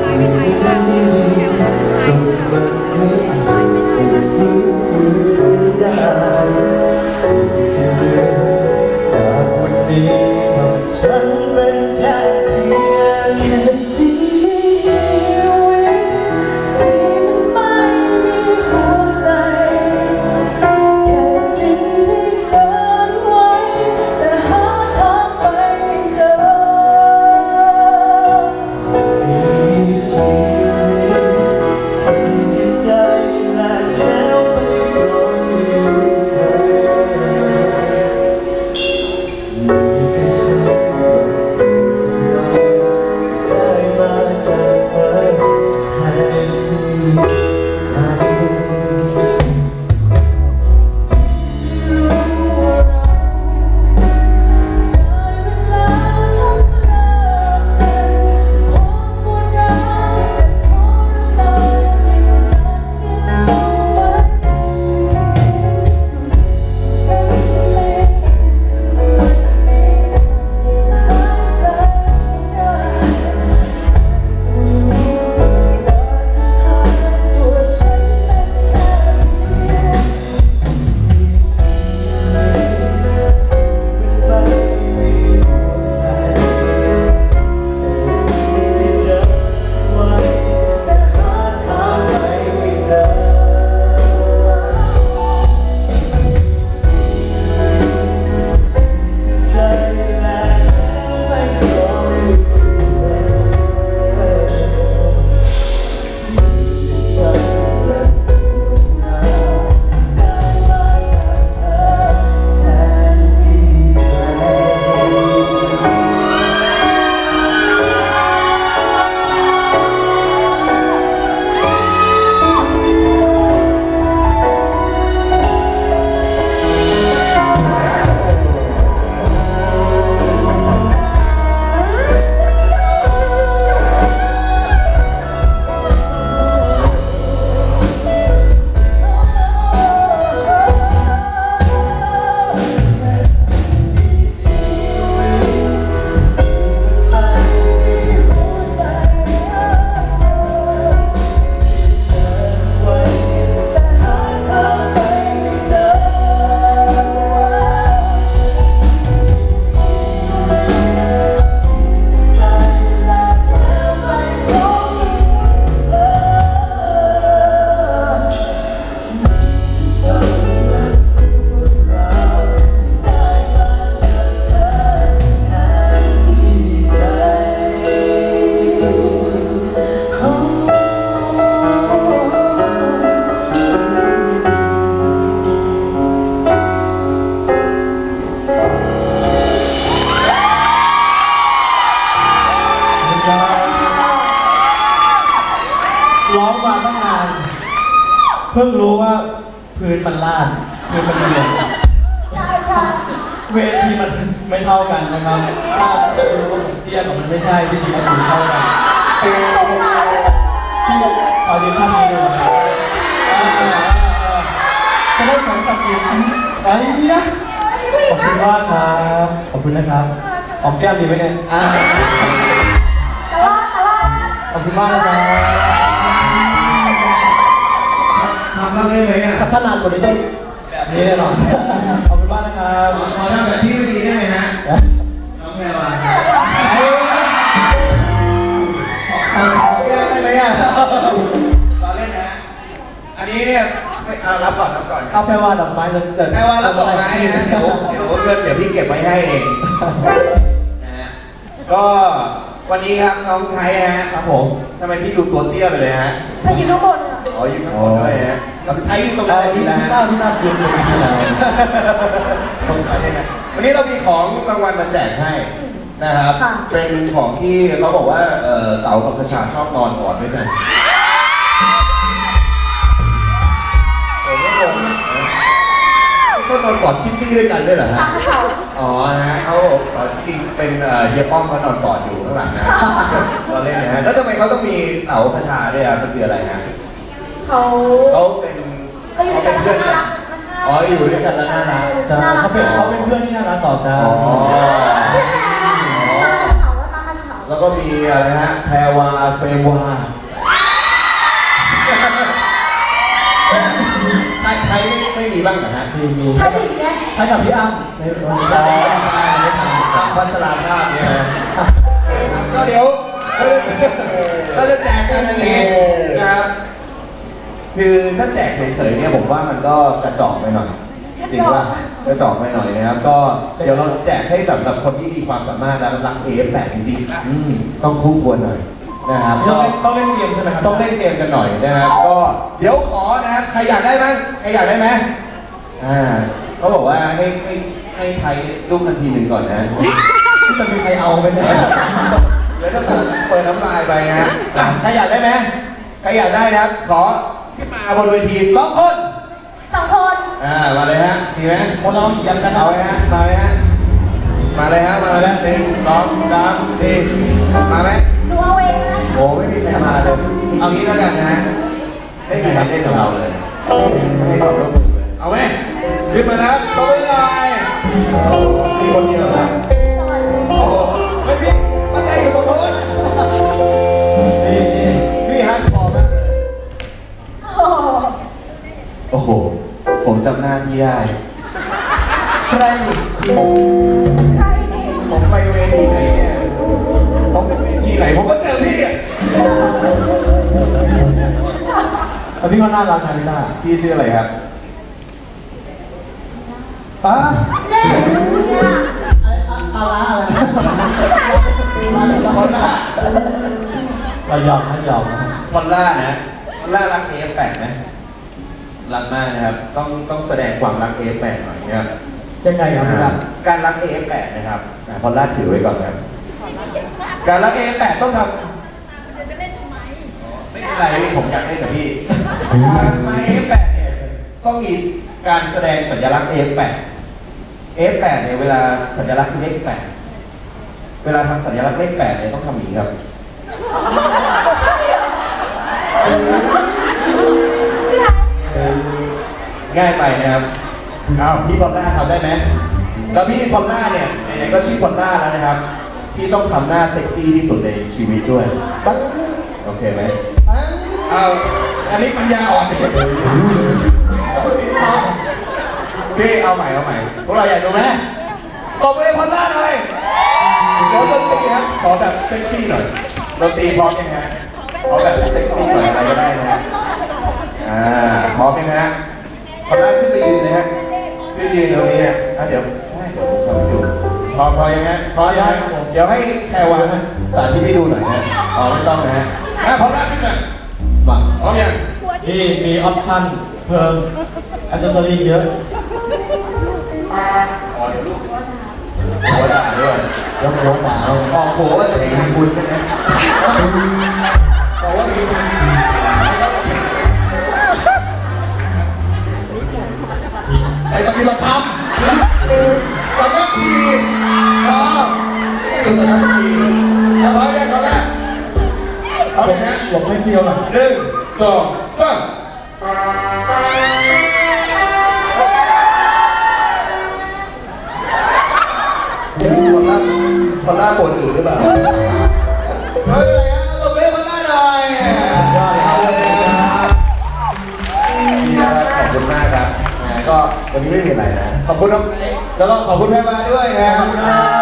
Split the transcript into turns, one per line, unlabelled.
来一台一。 มาตั้งนานเพิ่งรู้ว่าพื้นมันลาดพื้นมันเรียน
ใช่ใช่
เวทีมันไม่เท่ากันนะครับถ้าจะรู้ว่าผมเตี้ยกับมันไม่ใช่ที่จริงแล้วสูงเท่ากัน
สงสาร
พี่ขอยืนท่านนี้ดูนะครับอ่าอ่าอ่าจะได้สมศักดิ์ศรีไอ้เหี้ยขอบคุณมากครับ ขอบคุณนะครับหอมแก้มดีไหมเนี่ยอ่า
ตลาดตลาด
ขอบคุณมากนะครับ
ทำ บ้างได้ไหมอะ
ถ้าถนัดกว่านี้ต้องแบบนี้แน่นอนขอบคุณมากนะครับ
ขอทำแบบพี่ดีได้ไหมฮะน้องแพรวาขอขอแก้ได้ไหมอะรอเล่นนะฮะอันนี้เนี่ยไม่เอารับก่อนรับก่อน
เอาแพรว่าดอกไม้จะเกิด
แพรวารับดอกไม้นะเดี๋ยวเดี๋ยวเงินเดี๋ยวพี่เก็บไว้ให้เองนะฮะก็วันนี้ครับน้องไทยฮะ
ครับผม
ทำไมพี่ดูตัวเตี้ยไปเลยฮะ
พายุข้างบน อะ
อ๋ออยู่ข้างบนด้วยฮะแล้วไทยอยู่ตรง
แล้
นั้
วน
ดี
พี่
แล้ว
น่า
ฮะ
พี่น่าเรียนเรียนที่ไหน
วันนี้เรามีของรางวัลมาแจกให้นะครับเป็นของที่เขาบอกว่าเอ่อเต๋ากับกระชาชอบนอนกอดด้วยกันโอ้ไม่งงนะก็นอนกอดคิตตี้ด้วยกันด้วยเหรอ
ตา
ฮะ
กระเสา
อ๋อนะฮะเขาตอนจริงเป็นเอ่อเฮียป้อมเขานอนกอดอยู่ข้างหลังนะ เราเล่นนะฮะแล้วทำไมเขาต้องมีเต๋ากระชาด้วยอะมันคืออะไรนะ
เขา
เขาเป็น
เขาอยู่ด้วยกัน
เพื่อน
แล้ว
กั
น่านรักไม่ใช่
อ๋ออยู่ด้วยกันแล้วน่ารัก
ใช่เขาเป็นเขาเป็นเพื่อนที่น่ารักต่อกัน
อ๋อ
ใช่ไหมตากระเสาว่าตากระเสา
แล้วก็มีอะไรฮะแพรวาเฟรมวาไทยไทยไม่ไม่มีบ้างเหรอฮะ
มีมี
ถ้าหญิงเนี่ย
ให้กับพี่อ้ำในวันนี้ได้ไม่ทำ
ตามพัชราภาพเนี่ยนะก็เดี๋ยวเราจะแจกกันอันนี้นะครับ คือถ้าแจกเฉยๆเนี่ยผมว่ามันก็กระจอกไปหน่อย จริงป่ะกระจอกไปหน่อยนะครับ ก็เดี๋ยวเราแจกให้แบบแบบคนที่มีความสามารถและรักเอฟแปดจริงๆนะ
อืม
ต้องคู่ควรหน่อยนะครับ
ต้อง
ก็
เล่นต้องเล่นเกมใช่ไหมครับ
ต้องเล่นเกมกันหน่อยนะครับก็เดี๋ยวขอนะครับใครอยากได้ไหมใครอยากได้ไหมอ่าเขาบอกว่าให้ให้ให้ไทยเนี่ยจุ้มนาทีหนึ่งก่อนนะ
ที่จะมีใครเอาไปเนี่ย
เดี๋ยวจะเปิดเปิดน้ำลายไปนะฮะอะใครอยากได้ไหมใครอยากได้นะครับ ขอ ขึ้นมาบนเวทีสองคน
สองคน
อ่ามาเลยฮะมีไหม
คนเราเหยียบกัน
เอาไว้ฮะมาเลยฮะมาเลยฮะมาเลยฮะหนึ่งสองสามสี่มาไหม
หนูเอาเองนะ
โอ้ไม่มีใครมาเลยเอางี้แล้วกันนะฮะไม่มีใครเล่นกับเราเลยไม่ให้ความร่วมมือเลยเอาไหมขึ้นมานะครับตัวไปหน่อยโอ้มีคนเดียวนะ
สวัสดี
โอ้เฮ้ยพี่บันไดอยู่ตรงโน้น
นี่
จำหน้าพี่ได้
ใครนี่
ใครนี่
ผมไปเวทีไหนเนี่ยผมไปเวทีไหนผมก็เจอพี่อะ
แต่พี่ก็น่ารักนะพี่น่า
พี่ชื่ออะไรครับ
ป้า
เนี่ยเนี่ย
ไอ้อะปลาร้าอะไรนะปลา
พอลล่า
เราหยอกนะหยอก
พอลล่านะพอลล่ารักเอฟแปดไหม รักมากนะครับ ต้องต้องแสดงความรักเอฟแปดหน่อยนะครับ
ยังไงครับพี่น่า
การรักเอฟแปดนะครับอะพอลล่าถือไว้ก่อนนะครับ การรักเอฟแปดต้องทำไม่เป็นไรพี่ผมอยากเล่นกับพี่การมาเอฟแปดเนี่ยต้องมีการแสดงสัญลักษณ์เอฟแปดเอฟแปดเนี่ยเวลาสัญลักษณ์คือเลขแปดเวลาทำสัญลักษณ์เลขแปดเนี่ยต้องทำอย่างนี้ครับ ง่ายไปนะครับอ้าวพี่พอลล่าทำได้ไหมแล้วพี่พอลล่าเนี่ยไหนๆก็ชื่อพอลล่าแล้วนะครับ พี่ต้องทำหน้าเซ็กซี่ที่สุดในชีวิตด้วย
ปั๊บ
โอเคไหมเอาอันนี้ปัญญาอ่อนดิพี่เอาใหม่เอาใหม่พวกเราอยากดูไหมตบมือให้พอลล่าหน่อยเดี๋ยวดนตรีครับขอแบบเซ็กซี่หน่อยดนตรีพร้อมยังฮะขอแบบเซ็กซี่หน่อยอะไรก็ได้นะฮะ พร้อมยังฮะพร้อมยังเดี๋ยวให้แครวาสาธิตให้ดูหน่อยฮะอ๋อไม่ต้องนะฮะอพร้อมแล้วขึ้นมา
ง
พร้อมยัง
ที่มีออปชั่นเพิ่มอัซเซอรี่เยอะ
อ๋อเลูกหัวด่าด้วย
ยกหัวหมา
ออกโผว่าจะเป็นงานบุญใช่ไหมบอกว่ามีงานไอ้ตอนนี้เราทำ อมนี่อยู่แต่ละทีเอาพร้อมยังพร้อมแล้วเอาเลยนะ
หลบไม่เดียวหน่อย
หนึ่งสองสามพอลล่าพอลล่าปวดอื่นหรือเปล่าไม่เป็นไรฮะตบมือให้พอลล่าหน่อยเอาเลยครับดีครับขอบคุณมากครับนะก็วันนี้ไม่มีอะไรนะ ขอบคุณน้องเล็ก แล้วก็ขอบคุณแพรวาด้วยนะครับ
ขอบคุณครับ